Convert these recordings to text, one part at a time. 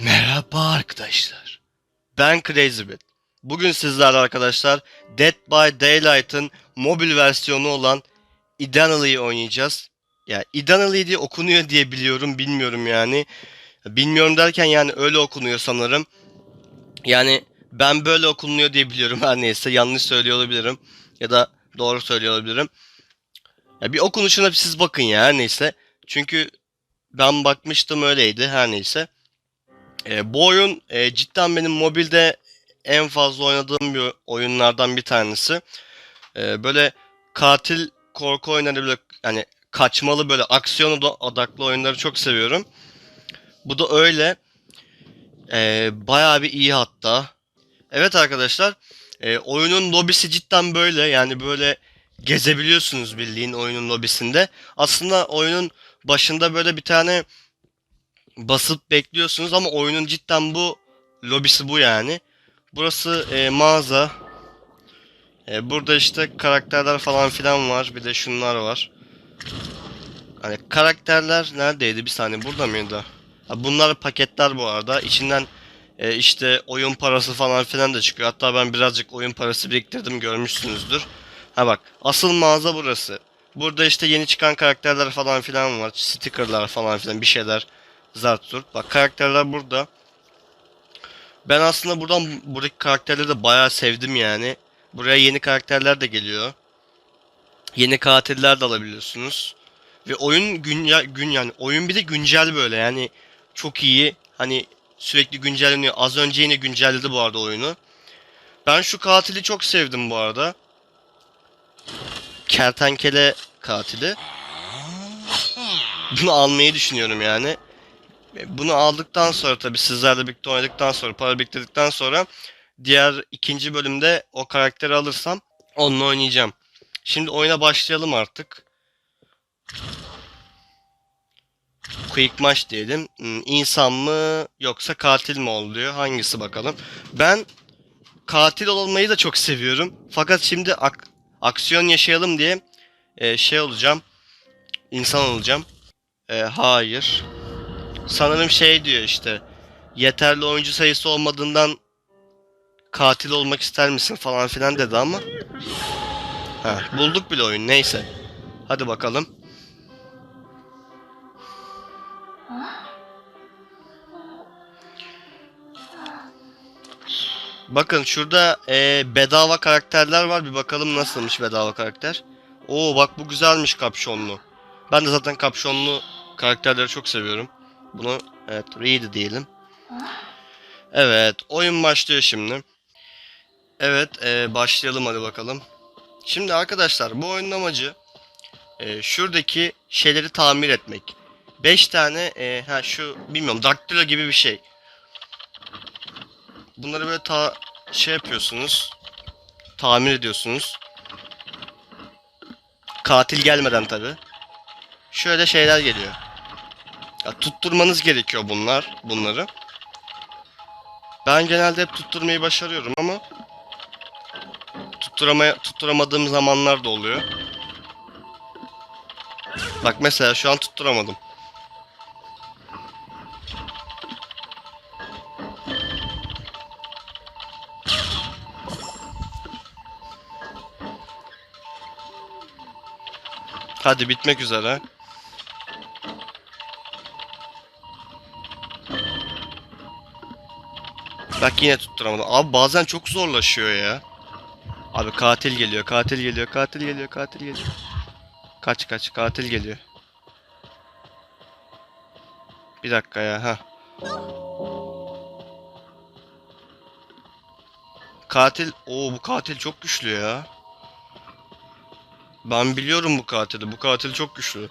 Merhaba arkadaşlar. Ben CrazyBit. Bugün sizlerle arkadaşlar Dead by Daylight'ın mobil versiyonu olan Idanuly'yi oynayacağız. Ya Idanuly diye okunuyor diye biliyorum, bilmiyorum yani. Bilmiyorum derken yani öyle okunuyor sanırım. Yani ben böyle okunuyor diye biliyorum her neyse. Yanlış söylüyor olabilirim. Ya da doğru söylüyor olabilirim. Ya bir okunuşuna siz bakın ya her neyse. Çünkü ben bakmıştım öyleydi her neyse. E, bu oyun e, cidden benim mobilde en fazla oynadığım bir oyunlardan bir tanesi. E, böyle katil korku oyunları böyle hani kaçmalı böyle aksiyon oda- odaklı oyunları çok seviyorum. Bu da öyle. E, bayağı bir iyi hatta. Evet arkadaşlar, e, oyunun lobisi cidden böyle yani böyle gezebiliyorsunuz bildiğin oyunun lobisinde. Aslında oyunun başında böyle bir tane basıp bekliyorsunuz ama oyunun cidden bu lobisi bu yani. Burası e, mağaza. E, burada işte karakterler falan filan var. Bir de şunlar var. Hani karakterler neredeydi? Bir saniye burada mıydı? Ha, bunlar paketler bu arada. İçinden e, işte oyun parası falan filan da çıkıyor. Hatta ben birazcık oyun parası biriktirdim görmüşsünüzdür. Ha bak asıl mağaza burası. Burada işte yeni çıkan karakterler falan filan var. Stickerlar falan filan bir şeyler. Zart zurt. Bak karakterler burada. Ben aslında buradan buradaki karakterleri de bayağı sevdim yani. Buraya yeni karakterler de geliyor. Yeni katiller de alabiliyorsunuz. Ve oyun gün ya, gün yani oyun bir de güncel böyle yani çok iyi. Hani sürekli güncelleniyor. Az önce yine güncelledi bu arada oyunu. Ben şu katili çok sevdim bu arada. Kertenkele katili. Bunu almayı düşünüyorum yani. E, Bunu aldıktan sonra tabii sizlerle birlikte oynadıktan sonra, para biriktirdikten sonra diğer ikinci bölümde o karakteri alırsam onunla oynayacağım. Şimdi oyuna başlayalım artık. Quick Match diyelim. Hmm, İnsan mı yoksa katil mi oluyor? Hangisi bakalım. Ben katil olmayı da çok seviyorum. Fakat şimdi ak- aksiyon yaşayalım diye e, şey olacağım. İnsan olacağım. E, hayır. Sanırım şey diyor işte. Yeterli oyuncu sayısı olmadığından katil olmak ister misin falan filan dedi ama. Heh, bulduk bile oyun neyse. Hadi bakalım. Bakın şurada e, bedava karakterler var. Bir bakalım nasılmış bedava karakter. Oo bak bu güzelmiş kapşonlu. Ben de zaten kapşonlu karakterleri çok seviyorum. Bunu evet read diyelim. Evet oyun başlıyor şimdi. Evet e, başlayalım hadi bakalım. Şimdi arkadaşlar bu oyunun amacı e, şuradaki şeyleri tamir etmek. 5 tane e, ha şu bilmiyorum daktilo gibi bir şey. Bunları böyle ta şey yapıyorsunuz. Tamir ediyorsunuz. Katil gelmeden tabi. Şöyle şeyler geliyor. Ya, tutturmanız gerekiyor bunlar, bunları. Ben genelde hep tutturmayı başarıyorum ama tutturamaya tutturamadığım zamanlar da oluyor. Bak mesela şu an tutturamadım. Hadi bitmek üzere. Bak yine tutturamadım. Abi bazen çok zorlaşıyor ya. Abi katil geliyor, katil geliyor, katil geliyor, katil geliyor. Kaç kaç, katil geliyor. Bir dakika ya, ha. Katil, oo bu katil çok güçlü ya. Ben biliyorum bu katili. Bu katil çok güçlü.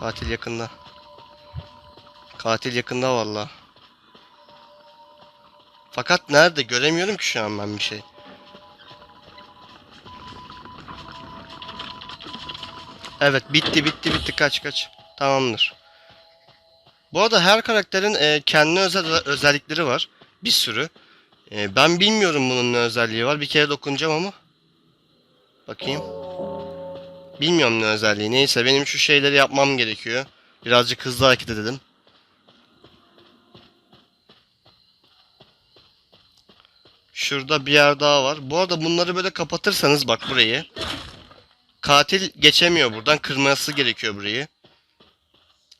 Katil yakında. Katil yakında valla. Fakat nerede? Göremiyorum ki şu an ben bir şey. Evet bitti bitti bitti kaç kaç. Tamamdır. Bu arada her karakterin e, kendine özel özellikleri var. Bir sürü. E, ben bilmiyorum bunun ne özelliği var. Bir kere dokunacağım ama. Bakayım. Bilmiyorum ne özelliği. Neyse benim şu şeyleri yapmam gerekiyor. Birazcık hızlı hareket edelim. Şurada bir yer daha var. Bu arada bunları böyle kapatırsanız bak burayı. Katil geçemiyor buradan. Kırması gerekiyor burayı.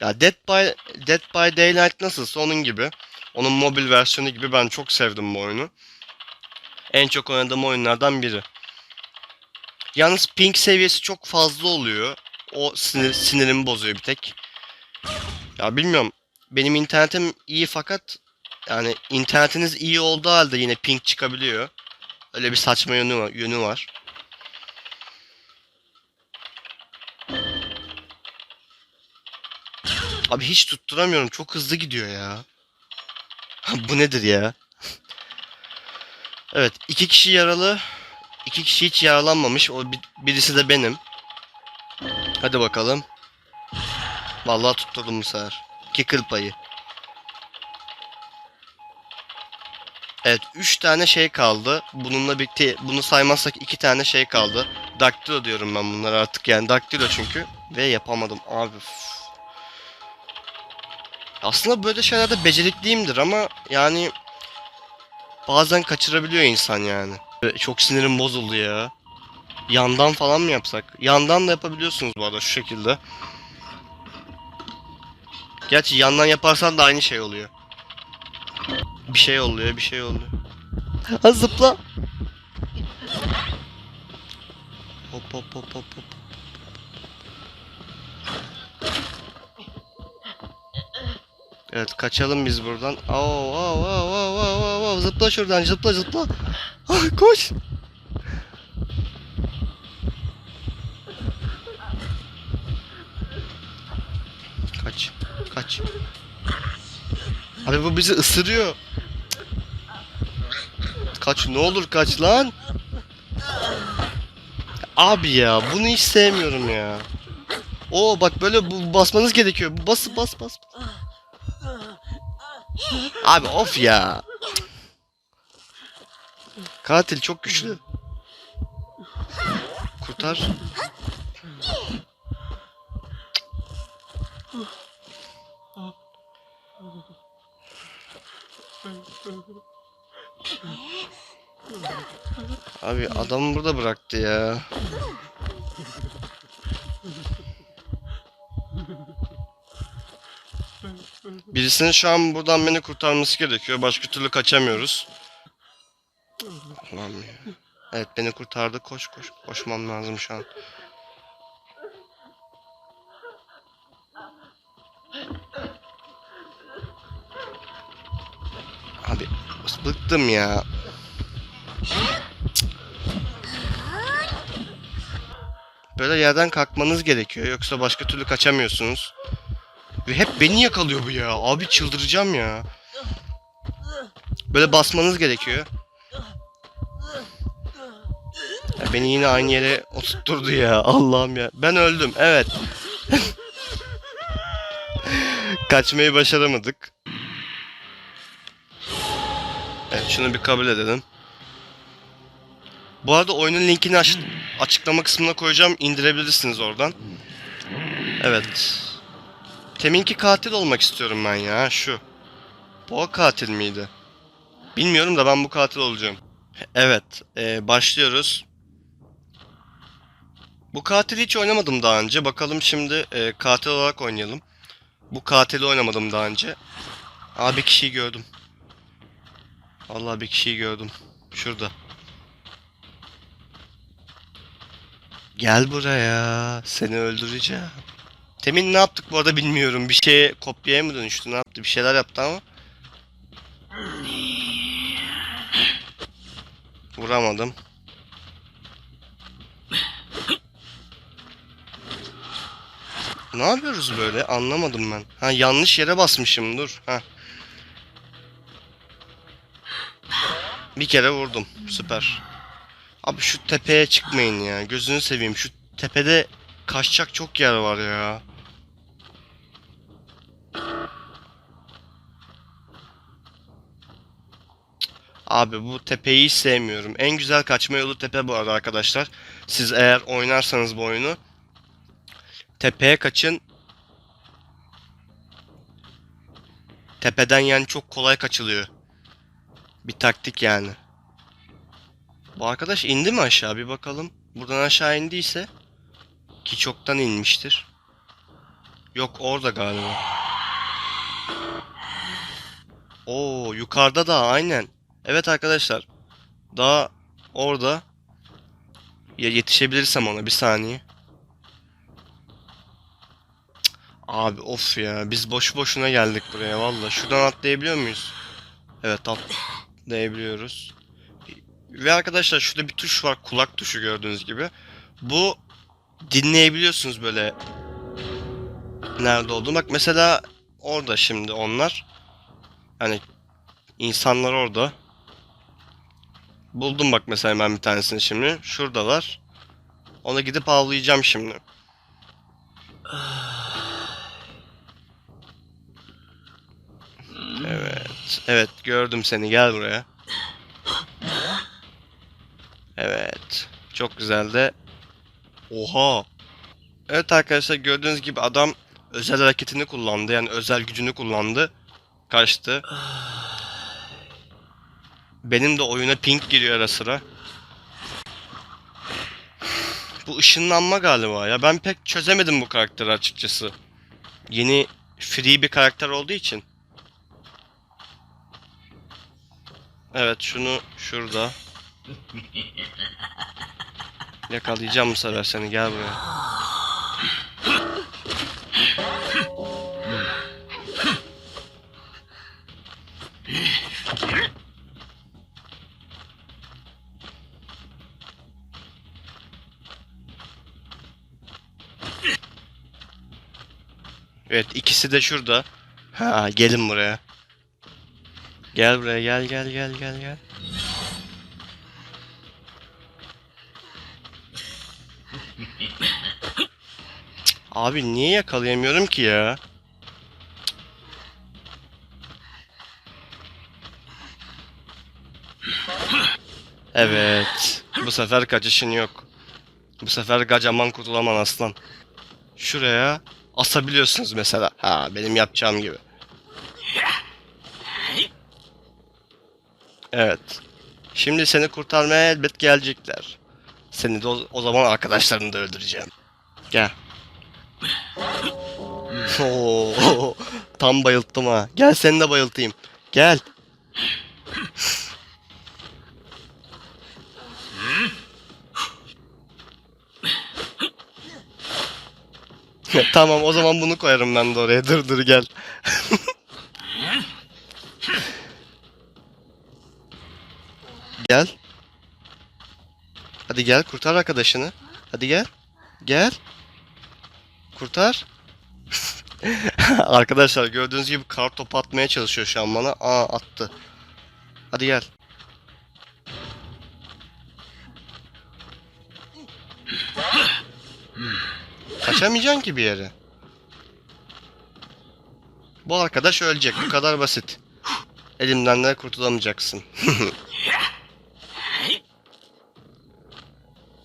Ya Dead by Dead by Daylight nasılsa onun gibi. Onun mobil versiyonu gibi ben çok sevdim bu oyunu. En çok oynadığım oyunlardan biri. Yalnız ping seviyesi çok fazla oluyor. O sinir, sinirimi bozuyor bir tek. Ya bilmiyorum. Benim internetim iyi fakat yani internetiniz iyi olduğu halde yine ping çıkabiliyor. Öyle bir saçma yönü var. Yönü var. Abi hiç tutturamıyorum. Çok hızlı gidiyor ya. Bu nedir ya? Evet, iki kişi yaralı. İki kişi hiç yaralanmamış. O bir- birisi de benim. Hadi bakalım. Vallahi tutturdum bu sefer. İki kıl payı. Evet, üç tane şey kaldı. Bununla birlikte bunu saymazsak iki tane şey kaldı. Daktilo diyorum ben bunlara artık yani daktilo çünkü. Ve yapamadım abi. Aslında böyle şeylerde becerikliyimdir ama yani bazen kaçırabiliyor insan yani. Çok sinirim bozuldu ya. Yandan falan mı yapsak? Yandan da yapabiliyorsunuz bu arada şu şekilde. Gerçi yandan yaparsan da aynı şey oluyor. Bir şey oluyor, bir şey oluyor. Ha zıpla. Hop hop hop hop hop. Evet kaçalım biz buradan. Oo, oo, oo, oo, oo, oo. Zıpla şuradan zıpla zıpla. Ah, koş. Kaç. Kaç. Abi bu bizi ısırıyor. Kaç ne olur kaç lan. Abi ya bunu hiç sevmiyorum ya. Oo bak böyle bu basmanız gerekiyor. Bas bas bas. Abi of ya. Katil çok güçlü. Kurtar. Abi adamı burada bıraktı ya. Birisinin şu an buradan beni kurtarması gerekiyor. Başka türlü kaçamıyoruz. Evet beni kurtardı. Koş koş. Koşmam lazım şu an. Abi bıktım ya. Böyle yerden kalkmanız gerekiyor. Yoksa başka türlü kaçamıyorsunuz. Ve hep beni yakalıyor bu ya. Abi çıldıracağım ya. Böyle basmanız gerekiyor. Ya beni yine aynı yere oturtturdu ya. Allah'ım ya. Ben öldüm. Evet. Kaçmayı başaramadık. Evet şunu bir kabul edelim. Bu arada oyunun linkini aç- açıklama kısmına koyacağım. İndirebilirsiniz oradan. Evet. Teminki katil olmak istiyorum ben ya şu. Bu katil miydi? Bilmiyorum da ben bu katil olacağım. Evet, e, başlıyoruz. Bu katili hiç oynamadım daha önce. Bakalım şimdi e, katil olarak oynayalım. Bu katili oynamadım daha önce. Aa bir kişiyi gördüm. Vallahi bir kişiyi gördüm. Şurada. Gel buraya. Seni öldüreceğim. Temin ne yaptık bu arada bilmiyorum. Bir şeye kopyaya mı dönüştü? Ne yaptı? Bir şeyler yaptı ama. Vuramadım. Ne yapıyoruz böyle? Anlamadım ben. Ha yanlış yere basmışım. Dur. Ha. Bir kere vurdum. Süper. Abi şu tepeye çıkmayın ya. Gözünü seveyim. Şu tepede kaçacak çok yer var ya. Abi bu tepeyi sevmiyorum. En güzel kaçma yolu tepe bu arada arkadaşlar. Siz eğer oynarsanız bu oyunu Tepeye kaçın. Tepeden yani çok kolay kaçılıyor. Bir taktik yani. Bu arkadaş indi mi aşağı bir bakalım. Buradan aşağı indiyse ki çoktan inmiştir. Yok orada galiba. Oo yukarıda da aynen. Evet arkadaşlar. Daha orada. Ya yetişebilirsem ona bir saniye. Abi of ya biz boş boşuna geldik buraya valla. Şuradan atlayabiliyor muyuz? Evet atlayabiliyoruz. Ve arkadaşlar şurada bir tuş var kulak tuşu gördüğünüz gibi. Bu dinleyebiliyorsunuz böyle nerede olduğunu. Bak mesela orada şimdi onlar. Hani insanlar orada. Buldum bak mesela hemen bir tanesini şimdi. Şuradalar. Ona gidip avlayacağım şimdi. Evet. Gördüm seni gel buraya. Evet. Çok güzel de. Oha. Evet arkadaşlar gördüğünüz gibi adam özel hareketini kullandı. Yani özel gücünü kullandı. Kaçtı. Benim de oyuna ping giriyor ara sıra. Bu ışınlanma galiba ya. Ben pek çözemedim bu karakteri açıkçası. Yeni free bir karakter olduğu için. Evet şunu şurada. Yakalayacağım bu sefer seni gel buraya. Evet ikisi de şurada. Ha gelin buraya. Gel buraya gel gel gel gel gel. Abi niye yakalayamıyorum ki ya? Evet. Bu sefer kaçışın yok. Bu sefer kaçaman kurtulaman aslan. Şuraya asabiliyorsunuz mesela. Ha benim yapacağım gibi. Evet. Şimdi seni kurtarmaya elbet gelecekler. Seni de o, o zaman arkadaşlarını da öldüreceğim. Gel. Oo, tam bayılttım ha. Gel seni de bayıltayım. Gel. tamam o zaman bunu koyarım ben de oraya. Dur dur gel. Gel. Hadi gel kurtar arkadaşını. Hadi gel. Gel. Kurtar. Arkadaşlar gördüğünüz gibi kar topu atmaya çalışıyor şu an bana. Aa attı. Hadi gel. Kaçamayacaksın ki bir yere. Bu arkadaş ölecek. Bu kadar basit. Elimden de kurtulamayacaksın.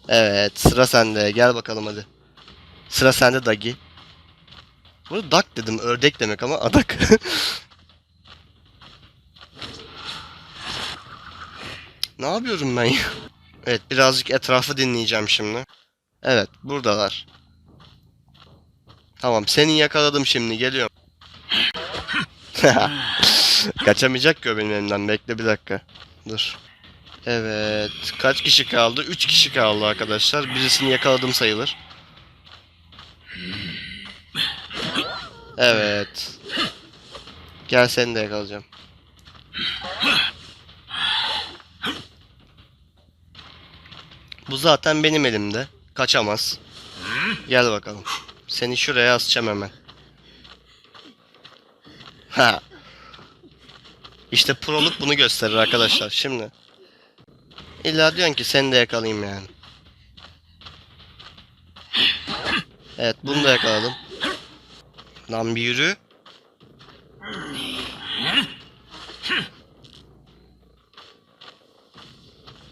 Evet, sıra sende. Gel bakalım hadi. Sıra sende Dagi. Burada duck dedim, ördek demek ama adak. ne yapıyorum ben ya? Evet, birazcık etrafı dinleyeceğim şimdi. Evet, buradalar. Tamam, seni yakaladım şimdi, geliyorum. Kaçamayacak ki o benim elimden. Bekle bir dakika. Dur. Evet. Kaç kişi kaldı? 3 kişi kaldı arkadaşlar. Birisini yakaladım sayılır. Evet. Gel seni de yakalayacağım. Bu zaten benim elimde. Kaçamaz. Gel bakalım. Seni şuraya asacağım hemen. Ha. İşte proluk bunu gösterir arkadaşlar. Şimdi. İlla diyorsun ki seni de yakalayayım yani. Evet bunu da yakaladım. Lan bir yürü.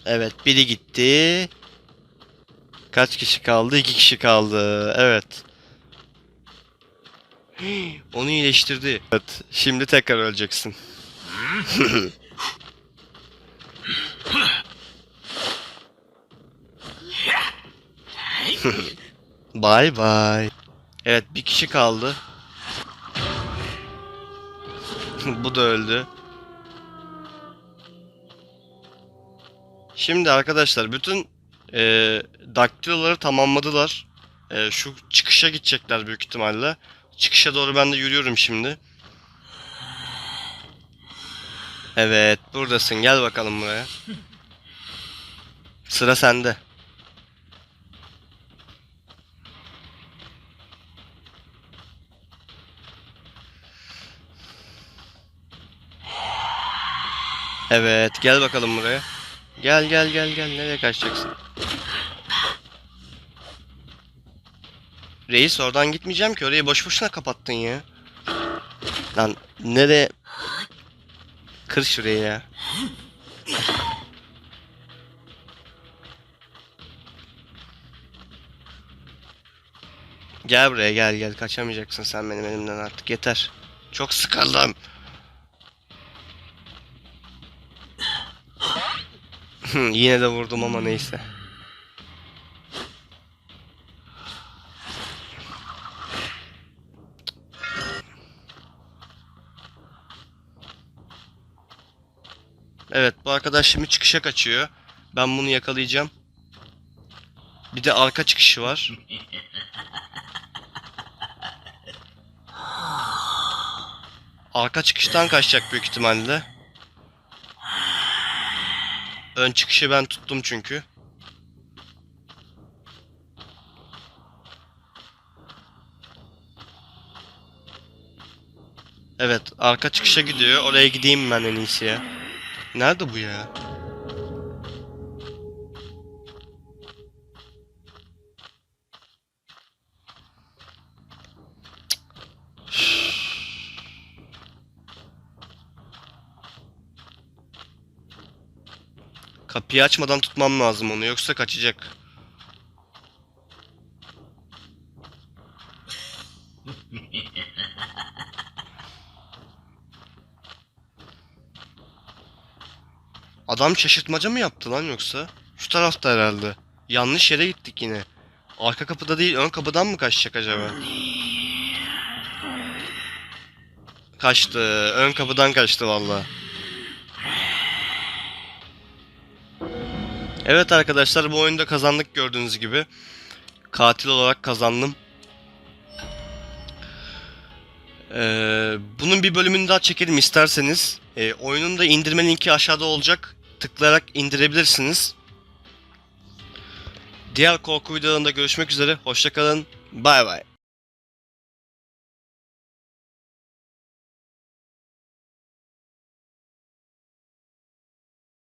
Evet biri gitti. Kaç kişi kaldı? İki kişi kaldı. Evet. Onu iyileştirdi. Evet, şimdi tekrar öleceksin. Bye bye. Evet bir kişi kaldı. Bu da öldü. Şimdi arkadaşlar bütün e, daktiloları tamamladılar. E, şu çıkışa gidecekler büyük ihtimalle. Çıkışa doğru ben de yürüyorum şimdi. Evet buradasın gel bakalım buraya. Sıra sende. Evet gel bakalım buraya. Gel gel gel gel nereye kaçacaksın? Reis oradan gitmeyeceğim ki orayı boş boşuna kapattın ya. Lan nereye? Kır şurayı ya. Gel buraya gel gel kaçamayacaksın sen benim elimden artık yeter. Çok sıkıldım. Yine de vurdum ama neyse. Evet bu arkadaş şimdi çıkışa kaçıyor. Ben bunu yakalayacağım. Bir de arka çıkışı var. Arka çıkıştan kaçacak büyük ihtimalle. Ön çıkışı ben tuttum çünkü. Evet, arka çıkışa gidiyor. Oraya gideyim ben en iyisi ya. Nerede bu ya? Kapıyı açmadan tutmam lazım onu yoksa kaçacak. Adam şaşırtmaca mı yaptı lan yoksa? Şu tarafta herhalde. Yanlış yere gittik yine. Arka kapıda değil ön kapıdan mı kaçacak acaba? Kaçtı. Ön kapıdan kaçtı valla. Evet arkadaşlar bu oyunda kazandık gördüğünüz gibi. Katil olarak kazandım. Ee, bunun bir bölümünü daha çekelim isterseniz. Ee, oyunun da indirme linki aşağıda olacak. Tıklayarak indirebilirsiniz. Diğer korku videolarında görüşmek üzere. Hoşçakalın. Bay bay.